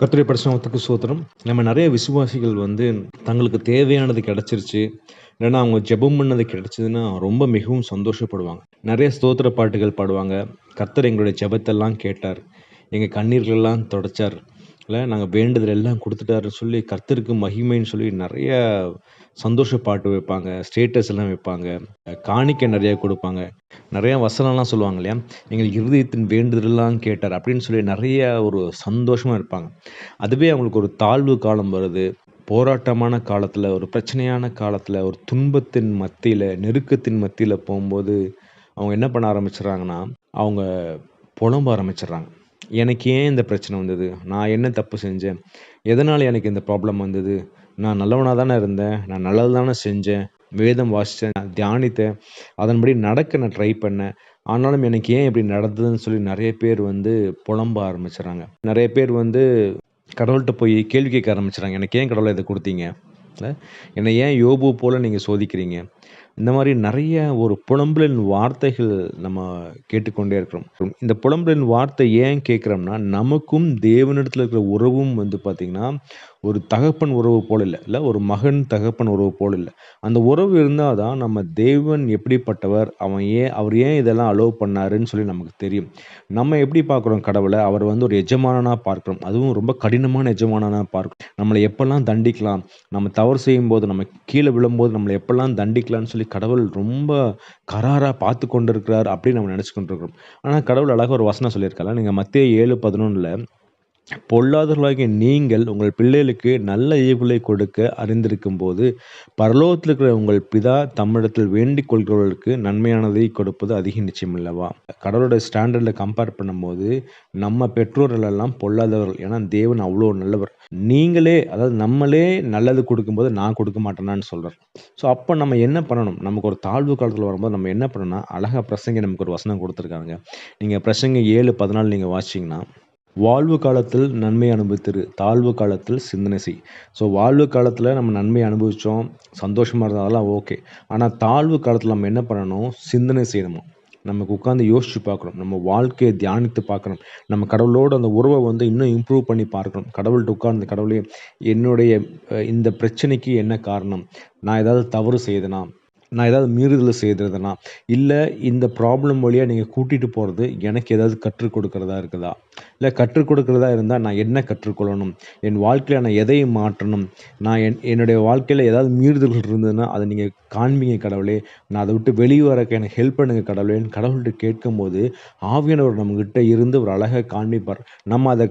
கர்த்தருடைய பரிசுநாமத்துக்கு ஸ்தோத்திரம். நம்ம நிறைய விசுவாசிகள் வந்து தங்களுக்கு தேவையானது கிடைச்சிருச்சு. இல்லைன்னா அவங்க ஜெபம் பண்ணது கிடைச்சதுன்னா, ரொம்ப மிகவும் சந்தோஷப்படுவாங்க. நிறைய ஸ்தோத்திர பாட்டுகள் பாடுவாங்க. கர்த்தர் எங்களுடைய ஜெபத்தெல்லாம் கேட்டார். எங்கள் கண்ணீர்களெல்லாம் தொடச்சார். இல்ல நாங்க வேண்டுதல் எல்லாம் குடுத்துட்டாருன்னு சொல்லி கர்த்தருக்கு மகிமைன்னு சொல்லி நெறைய சந்தோஷ பாட்டு வைப்பாங்க. ஸ்டேட்டஸ் எல்லாம் வைப்பாங்க. காணிக்கை நெறைய குடுப்பாங்க. நெறைய வசனம்லாம் சொல்லுவாங்க இல்லையா? எங்கள் இருதயத்தின் வேண்டுதலெல்லாம் கேட்டார் அப்படின்னு சொல்லி நெறைய ஒரு சந்தோஷமா இருப்பாங்க. அதுவே அவங்களுக்கு ஒரு தாழ்வு காலம் வருது. போராட்டமான காலத்துல, ஒரு பிரச்சனையான காலத்துல, ஒரு துன்பத்தின் மத்தியில, நெருக்கத்தின் மத்தியில போம்போது, அவங்க என்ன பண்ண ஆரம்பிச்சுடுறாங்கன்னா, அவங்க புலம்ப ஆரம்பிச்சிடுறாங்க எனக்கு ஏன் இந்த பிரச்சனை வந்தது? நான் என்ன தப்பு செஞ்சேன்? எதனால் எனக்கு இந்த ப்ராப்ளம் வந்தது? நான் நல்லவனாக தானே இருந்தேன். நான் நல்லது தானே செஞ்சேன். வேதம் வாசிச்சேன், தியானித்தேன். அதன்படி நடக்க நான் ட்ரை பண்ணேன். ஆனாலும் எனக்கு ஏன் இப்படி நடந்ததுன்னு சொல்லி நிறைய பேர் வந்து புலம்ப ஆரம்பிச்சுடுறாங்க. நிறைய பேர் வந்து கடவுள்கிட்ட போய் கேள்வி கேட்க ஆரம்பிச்சுடுறாங்க. எனக்கு ஏன் கடவுளை இதை கொடுத்தீங்க என்னை ஏன் யோபு போல் நீங்கள் சோதிக்கிறீங்க? இந்த மாதிரி நிறைய ஒரு புலம்பலின் வார்த்தைகள் நம்ம கேட்டுக்கொண்டே இருக்கிறோம். இந்த புலம்பலின் வார்த்தை ஏன் கேட்கிறோம்னா, நமக்கும் தேவனிடத்துல இருக்கிற உறவும் வந்து பார்த்திங்கன்னா ஒரு தகப்பன் உறவு போல இல்லை இல்லை ஒரு மகன், தகப்பன் உறவு போல இல்லை அந்த உறவு இருந்தால் தான் நம்ம தேவன் எப்படிப்பட்டவர்? அவன் ஏன் அவர் ஏன் இதெல்லாம் அலோவ் பண்ணாருன்னு சொல்லி நமக்கு தெரியும். நம்ம எப்படி பார்க்குறோம் கடவுளை அவர் வந்து ஒரு எஜமானனாக பார்க்குறோம் அதுவும் ரொம்ப கடினமான எஜமானனாக பார்க்கிறோம். நம்மளை எப்பெல்லாம் தண்டிக்கலாம்? நம்ம தவறு செய்யும்போது, நம்ம கீழே விழும்போது நம்மளை எப்பெல்லாம் தண்டிக்கலாம்னு சொல்லி கடவுள் ரொம்ப கராராக பார்த்து கொண்டு இருக்கிறார் அப்படின்னு நம்ம நினச்சிக்கொண்டு கொண்டிருக்கிறோம். ஆனால் கடவுள் அழகாக ஒரு வசனம் சொல்லியிருக்காள்ல நீங்கள் மத்திய ஏழு பதினொன்றில் பொல்லாதவர்களாகிய நீங்கள் உங்கள் பிள்ளைகளுக்கு நல்ல ஈவுகளை கொடுக்க அறிந்திருக்கும்போது, பரலோகத்தில் இருக்கிற உங்கள் பிதா தம்மிடத்தில் வேண்டிக் கொள்கிறவர்களுக்கு நன்மையானதை கொடுப்பது அதிக நிச்சயம் அல்லவா? கடவுளுடைய ஸ்டாண்டர்டில் கம்பேர் பண்ணும்போது, நம்ம பெற்றோர்கள் எல்லாம் பொல்லாதவர்கள். ஏன்னா தேவன் அவ்வளோ நல்லவர். நீங்களே அதாவது நம்மளே நல்லது கொடுக்கும்போது நான் கொடுக்க மாட்டேனான்னு சொல்கிறேன் ஸோ அப்போ நம்ம என்ன பண்ணணும்? நமக்கு ஒரு தாழ்வு காலத்தில் வரும்போது நம்ம என்ன பண்ணணும்னா, அழகா பிரசங்க நமக்கு ஒரு வசனம் கொடுத்துருக்காங்க நீங்கள் பிரசங்க ஏழு பதினாலு நீங்கள் வாசிச்சீங்கன்னா, வாழ்வு காலத்தில் நன்மை அனுபவித்திரு. தாழ்வு காலத்தில் சிந்தனை செய். ஸோ வாழ்வு காலத்தில் நம்ம நன்மை அனுபவித்தோம் சந்தோஷமாக இருந்தாலும் அதெல்லாம் ஓகே. ஆனால் தாழ்வு காலத்தில் நம்ம என்ன பண்ணணும்? சிந்தனை செய்யணுமா. நமக்கு உட்காந்து யோசிச்சு பார்க்கணும். நம்ம வாழ்க்கையை தியானித்து பார்க்கணும். நம்ம கடவுளோட அந்த உறவை வந்து இன்னும் இம்ப்ரூவ் பண்ணி பார்க்கணும். கடவுள்கிட்ட உட்கார்ந்து கடவுளே என்னுடைய இந்த பிரச்சனைக்கு என்ன காரணம்? நான் ஏதாவது தவறு செய்தனா? நான் ஏதாவது மீறுதல் செய்கிறதுனா இல்லை இந்த ப்ராப்ளம் வழியாக நீங்கள் கூட்டிகிட்டு போகிறது எனக்கு ஏதாவது கற்றுக் கொடுக்குறதா இருக்குதா? இல்லை கற்றுக் கொடுக்கறதா இருந்தால் நான் என்ன கற்றுக்கொள்ளணும்? என் வாழ்க்கையில் நான் எதை மாற்றணும்? நான் என் என்னுடைய வாழ்க்கையில் ஏதாவது மீறுதல்கள் இருந்ததுன்னா, அதை நீங்கள் காண்பிங்க கடவுளே. நான் அதை விட்டு வெளியே வரக்க எனக்கு ஹெல்ப் பண்ணுங்கள் கடவுளேன்னு கடவுள்கிட்ட கேட்கும்போது, ஆவியானவர் நம்மகிட்ட இருந்து ஒரு அழகாக காண்பிப்பார். நம்ம அதை